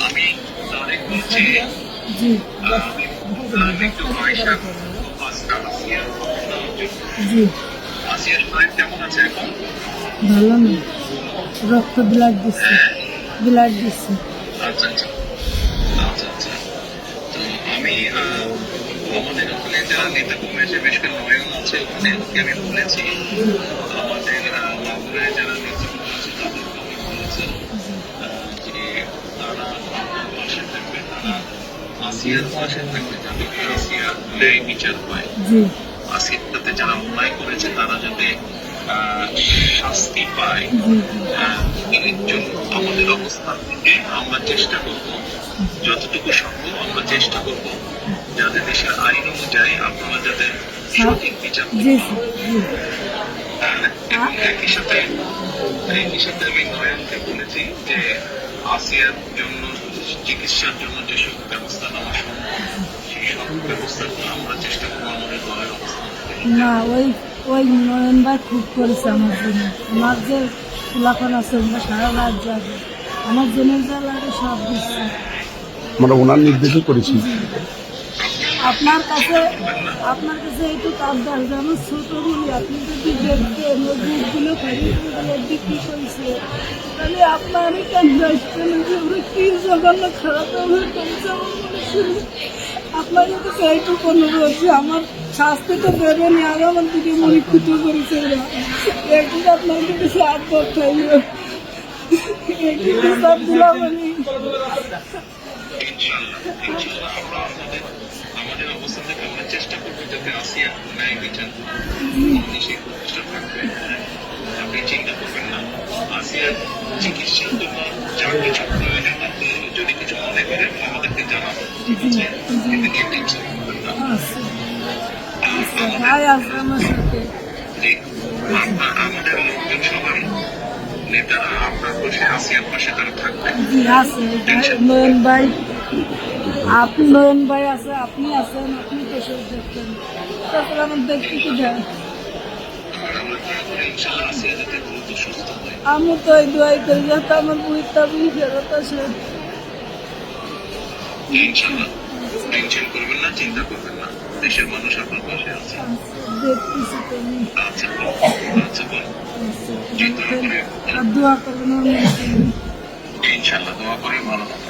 আমি তারেক বলছি। আমি একটু আয়সা জি। আসিয়ার ফ্লাইট কেমন আছে এখন? ভালো না। রক্ত ব্লাড দিচ্ছে। ব্লাড দিচ্ছে। আচ্ছা আচ্ছা। আচ্ছা আচ্ছা। তো আমি আমাদের ওখানে যারা নেতা কর্মী বেশ কিছু নয়ন আছে ওখানে আমি বলেছি। আমাদের বিচার হয়। যারা অন্যায় করেছে তারা যাতে শাস্তি পায়। এর জন্য আমাদের অবস্থান থেকে আমরা চেষ্টা করব। যতটুকু সম্ভব আমরা চেষ্টা করব। যাতে দেশের আইন অনুযায়ী আপনারা যাতে সঠিক বিচার একই সাথে একই সাথে আমি নয়নকে বলেছি যে আসিয়ার জন্য চিকিৎসার জন্য যেসব ব্যবস্থা নেওয়া সম্ভব সেই সব ব্যবস্থাগুলো আমরা চেষ্টা করব আমাদের দলের অবস্থান না ওই ওই নয়ন ভাই খুব করেছে আমার জন্য। আমার যে ফুলাফান আছে ওরা সারা রাত যাবে আমার জন্য যা লাগে সব দিচ্ছে। আমরা ওনার নির্দেশও করেছি। আপনার কাছে আপনার কাছে এইটুকু আবদার যে আমার ছোট বলি আপনি যদি ওই বুকগুলো ফেরিগুলো বিক্রি করেছে তাহলে আপনার কেন ওরা কি জঘন্য খারাপ আমার আপনার কাছে এইটুকু অনুরোধ যে আমার শাস্তি তো দেবেনি আর আমার দিকে মনে ক্ষতি করেছে একটু আপনার কাছে আবদার চাইল একটু দিলাম ইনশাআল্লাহ ইনশাআল্লাহ আমরা আমাদের আমাদের অবস্থান থেকে আমরা চেষ্টা করব যাতে আসিয়া ন্যায় বিচার সেই প্রচেষ্টা থাকবে। আপনি চিন্তা করবেন না আসিয়ার চিকিৎসার জন্য যা কিছু প্রয়োজন আপনি যদি কিছু মনে করেন আমাদেরকে জানাবেন ঠিক আছে এতে নিয়ে টেনশন করবেন না আমাদের লোকজন সবাই নেতারা আপনার পাশে আসিয়ার পাশে তারা থাকবে জি আপনি নয়ন ভাই আছে আপনি আছেন আপনি দেশে দেখতেন তারপর আমার দেখতে কি যায় আমি তো এই দোয়াই করি যাতে আমার বুড়িটা বুড়ি ফেরত আসে। টেনশন করবেন না চিন্তা করবেন না। দেশের মানুষ আপনার পাশে আছে। আচ্ছা আচ্ছা দোয়া করবেন। ইনশাআল্লাহ দোয়া করে ভালো থাকবেন।